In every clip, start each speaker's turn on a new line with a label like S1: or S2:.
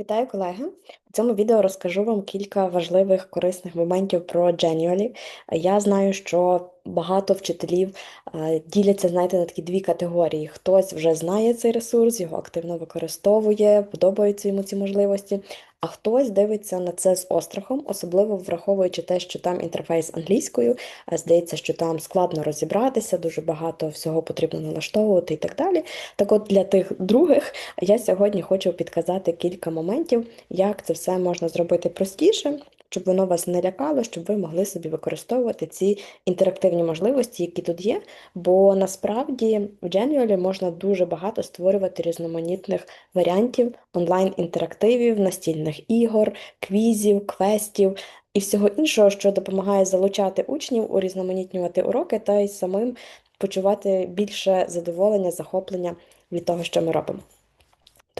S1: Вітаю, колеги! У цьому відео розкажу вам кілька важливих корисних моментів про Genially. Я знаю, що багато вчителів е, діляться, знаєте, на такі дві категорії. Хтось вже знає цей ресурс, його активно використовує, подобаються йому ці можливості, а хтось дивиться на це з острахом, особливо враховуючи те, що там інтерфейс англійською, здається, що там складно розібратися, дуже багато всього потрібно налаштовувати і так далі. Так от для тих других я сьогодні хочу підказати кілька моментів, як це все можна зробити простіше, щоб воно вас не лякало, щоб ви могли собі використовувати ці інтерактивні можливості, які тут є. Бо насправді в Genially можна дуже багато створювати різноманітних варіантів онлайн-інтерактивів, настільних ігор, квізів, квестів. І всього іншого, що допомагає залучати учнів, урізноманітнювати уроки та й самим почувати більше задоволення, захоплення від того, що ми робимо.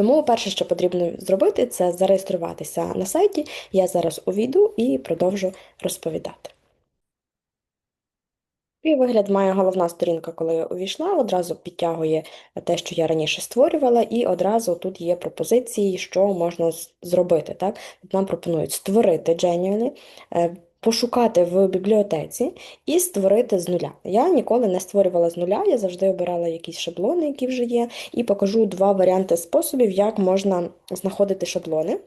S1: Тому перше, що потрібно зробити, це зареєструватися на сайті. Я зараз увійду і продовжу розповідати. І вигляд має головна сторінка, коли я увійшла, одразу підтягує те, що я раніше створювала, і одразу тут є пропозиції, що можна зробити. Так? Нам пропонують створити Genuine, е, пошукати в бібліотеці і створити з нуля. Я ніколи не створювала з нуля, я завжди обирала якісь шаблони, які вже є, і покажу два варіанти способів, як можна знаходити шаблони.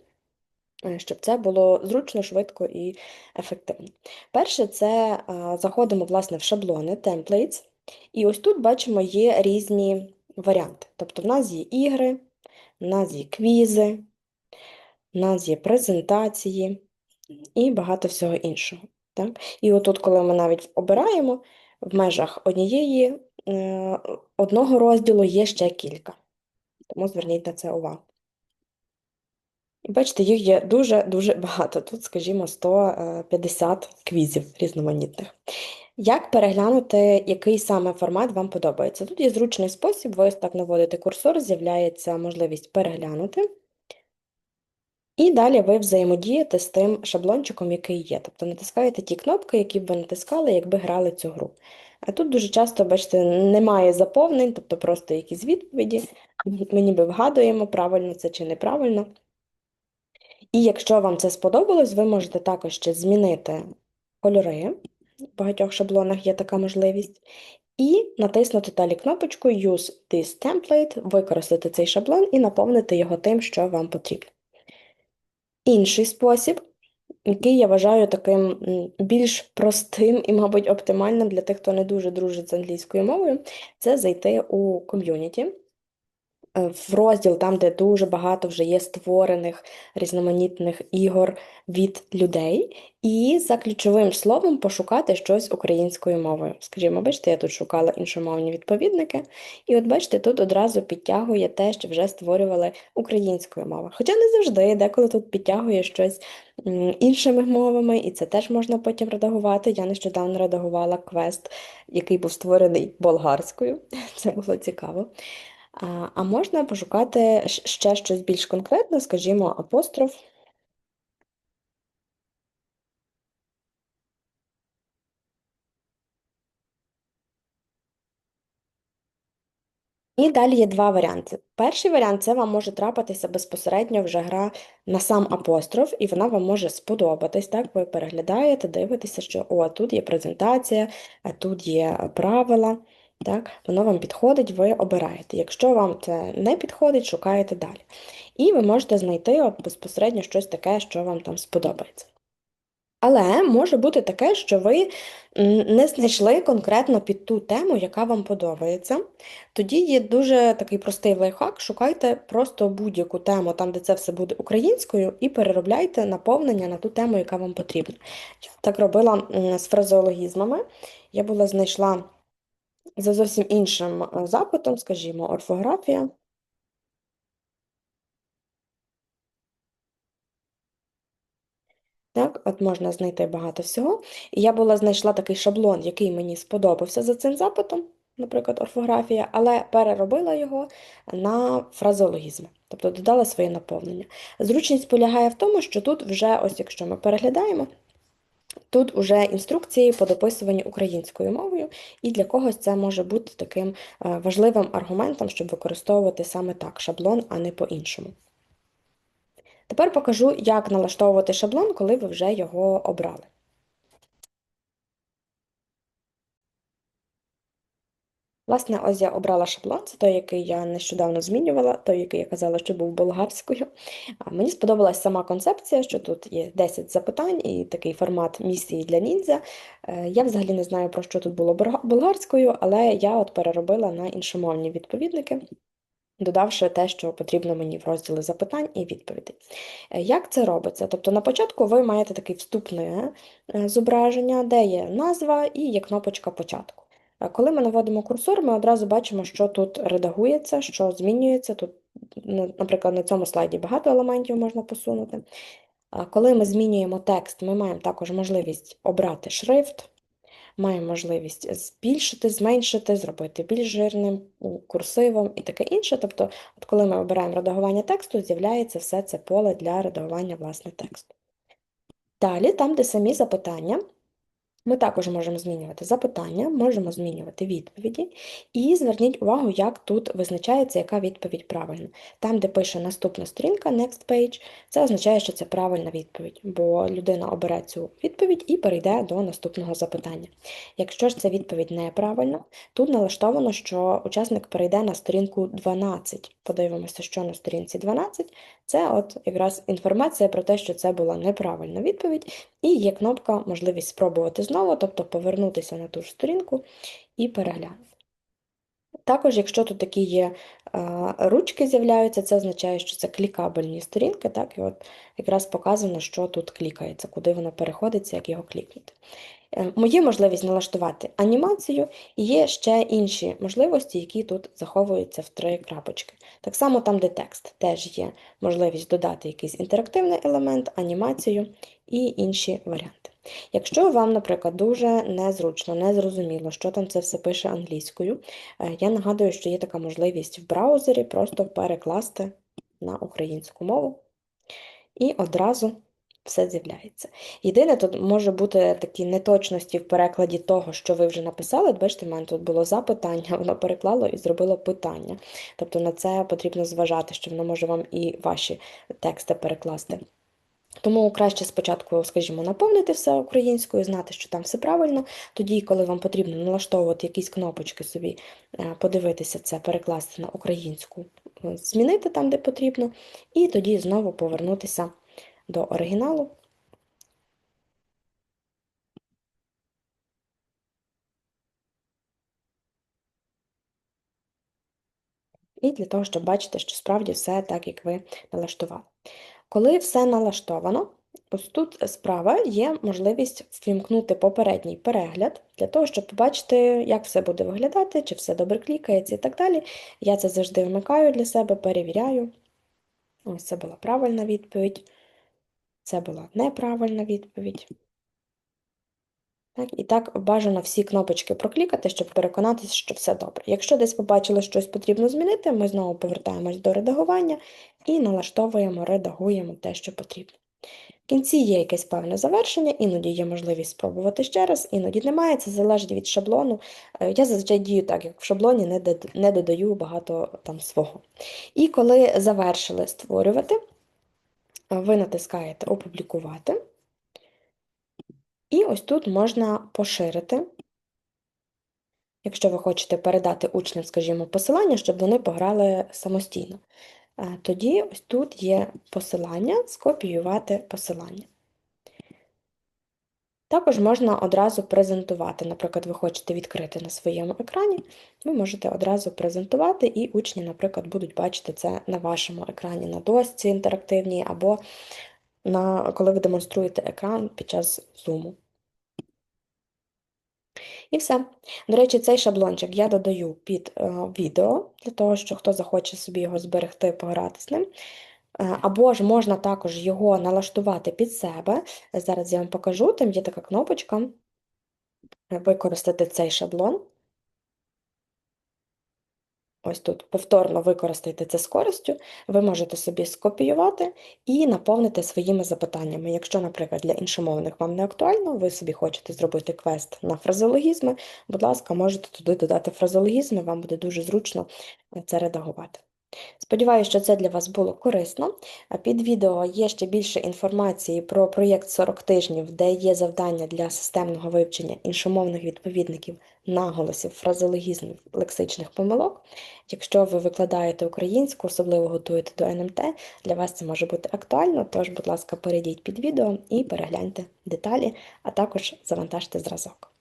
S1: Е, щоб це було зручно, швидко і ефективно. Перше, це заходимо власне, в шаблони, templates, і ось тут бачимо є різні варіанти. Тобто в нас є ігри, в нас є квізи, в нас є презентації і багато всього іншого. Так? І отут, коли ми навіть обираємо, в межах однієї е, одного розділу є ще кілька. Тому зверніть на це увагу. І бачите, їх є дуже-дуже багато. Тут, скажімо, 150 квізів різноманітних. Як переглянути, який саме формат вам подобається? Тут є зручний спосіб, ви ось так наводите курсор, з'являється можливість переглянути. І далі ви взаємодієте з тим шаблончиком, який є. Тобто натискаєте ті кнопки, які б ви натискали, якби грали цю гру. А тут дуже часто, бачите, немає заповнень, тобто просто якісь відповіді. Ми ніби вгадуємо, правильно це чи неправильно. І якщо вам це сподобалось, ви можете також ще змінити кольори. В багатьох шаблонах є така можливість. І натиснути далі кнопочку Use this template, використати цей шаблон і наповнити його тим, що вам потрібно. Інший спосіб, який я вважаю таким більш простим і, мабуть, оптимальним для тих, хто не дуже дружить з англійською мовою, це зайти у ком'юніті. Е, в розділ, там, де дуже багато вже є створених різноманітних ігор від людей, і за ключовим словом пошукати щось українською мовою. Скажімо, бачите, я тут шукала іншомовні відповідники, і от бачите, тут одразу підтягує те, що вже створювали українською мовою. Хоча не завжди, деколи тут підтягує щось іншими мовами, і це теж можна потім редагувати. Я нещодавно редагувала квест, який був створений болгарською. Це було цікаво. А можна пошукати ще щось більш конкретне, скажімо, апостроф. І далі є два варіанти. Перший варіант це вам може трапитися безпосередньо вже гра на сам апостроф, і вона вам може сподобатись. Так, ви переглядаєте, дивитеся, що о, тут є презентація, тут є правила. Так? Воно вам підходить, ви обираєте. Якщо вам це не підходить, шукаєте далі. І ви можете знайти безпосередньо щось таке, що вам там сподобається. Але може бути таке, що ви не знайшли конкретно під ту тему, яка вам подобається. Тоді є дуже такий простий лайфхак, шукайте просто будь-яку тему, там, де це все буде українською, і переробляйте наповнення на ту тему, яка вам потрібна. Я так робила з фразеологізмами. Я була знайшла за зовсім іншим е, запитом, скажімо, орфографія. Так, от можна знайти багато всього. І я була знайшла такий шаблон, який мені сподобався за цим запитом, наприклад, орфографія, але переробила його на фразеологізми, тобто додала своє наповнення. Зручність полягає в тому, що тут вже, ось якщо ми переглядаємо, Тут уже інструкції по дописуванню українською мовою, і для когось це може бути таким е, важливим аргументом, щоб використовувати саме так шаблон, а не по-іншому. Тепер покажу, як налаштовувати шаблон, коли ви вже його обрали. Власне, ось я обрала шаблон, це той, який я нещодавно змінювала, той, який я казала, що був болгарською. Мені сподобалась сама концепція, що тут є 10 запитань і такий формат місії для ніндзя. Е, я взагалі не знаю, про що тут було болгарською, але я от переробила на іншомовні відповідники. Додавши те, що потрібно мені в розділі запитань і відповідей. Е, як це робиться? Тобто на початку ви маєте таке вступне е, зображення, де є назва і є кнопочка початку. Коли ми наводимо курсор, ми одразу бачимо, що тут редагується, що змінюється. Тут, наприклад, на цьому слайді багато елементів можна посунути. Коли ми змінюємо текст, ми маємо також можливість обрати шрифт, маємо можливість збільшити, зменшити, зробити більш жирним, курсивом і таке інше. Тобто, от коли ми обираємо редагування тексту, з'являється все це поле для редагування власне тексту. Далі, там, де самі запитання, ми також можемо змінювати запитання, можемо змінювати відповіді. І зверніть увагу, як тут визначається, яка відповідь правильна. Там, де пише наступна сторінка, next page, це означає, що це правильна відповідь, бо людина обере цю відповідь і перейде до наступного запитання. Якщо ж ця відповідь неправильна, тут налаштовано, що учасник перейде на сторінку 12. Подивимося, що на сторінці 12. Це от якраз інформація про те, що це була неправильна відповідь, і є кнопка можливість спробувати знову, тобто повернутися на ту ж сторінку і переглянути. Також, якщо тут такі є ручки з'являються, це означає, що це клікабельні сторінки, так, і от якраз показано, що тут клікається, куди воно переходиться, як його клікнути. Е, Моє можливість налаштувати анімацію, і є ще інші можливості, які тут заховуються в три крапочки. Так само там, де текст, теж є можливість додати якийсь інтерактивний елемент, анімацію і інші варіанти. Якщо вам, наприклад, дуже незручно, незрозуміло, що там це все пише англійською, е, я нагадую, що є така можливість в браузері просто перекласти на українську мову і одразу все з'являється. Єдине, тут може бути такі неточності в перекладі того, що ви вже написали. Бачите, в мене тут було запитання, воно переклало і зробило питання. Тобто на це потрібно зважати, що воно може вам і ваші тексти перекласти. Тому краще спочатку, скажімо, наповнити все українською, знати, що там все правильно. Тоді, коли вам потрібно налаштовувати якісь кнопочки собі, е, подивитися це, перекласти на українську, е, змінити там, де потрібно, і тоді знову повернутися до оригіналу. І для того, щоб бачити, що справді все так, як ви налаштували. Коли все налаштовано, ось тут справа є можливість ввімкнути попередній перегляд, для того, щоб побачити, як все буде виглядати, чи все добре клікається і так далі. Я це завжди вмикаю для себе, перевіряю. Ось це була правильна відповідь. Це була неправильна відповідь. Так, І так бажано всі кнопочки проклікати, щоб переконатися, що все добре. Якщо десь побачили, що щось потрібно змінити, ми знову повертаємось до редагування і налаштовуємо, редагуємо те, що потрібно. В кінці є якесь певне завершення, іноді є можливість спробувати ще раз, іноді немає, це залежить від шаблону. Е, я зазвичай дію так, як в шаблоні не додаю багато там свого. І коли завершили створювати, ви натискаєте Опублікувати. І ось тут можна поширити, якщо ви хочете передати учням, скажімо, посилання, щоб вони пограли самостійно. Тоді ось тут є посилання, скопіювати посилання. Також можна одразу презентувати. Наприклад, ви хочете відкрити на своєму екрані, ви можете одразу презентувати, і учні, наприклад, будуть бачити це на вашому екрані, на досці інтерактивній, або на, коли ви демонструєте екран під час зуму. І все. До речі, цей шаблончик я додаю під е, відео, для того, що хто захоче собі його зберегти, пограти з ним. Е, або ж можна також його налаштувати під себе. Зараз я вам покажу, там є така кнопочка використати цей шаблон. Ось тут повторно використайте це з користю, ви можете собі скопіювати і наповнити своїми запитаннями. Якщо, наприклад, для іншомовних вам не актуально, ви собі хочете зробити квест на фразеологізми, будь ласка, можете туди додати фразеологізми, вам буде дуже зручно це редагувати. Сподіваюся, що це для вас було корисно. Під відео є ще більше інформації про проєкт 40 тижнів, де є завдання для системного вивчення іншомовних відповідників наголосів, фразеологізмів, лексичних помилок. Якщо ви викладаєте українську, особливо готуєте до НМТ, для вас це може бути актуально. Тож, будь ласка, перейдіть під відео і перегляньте деталі, а також завантажте зразок.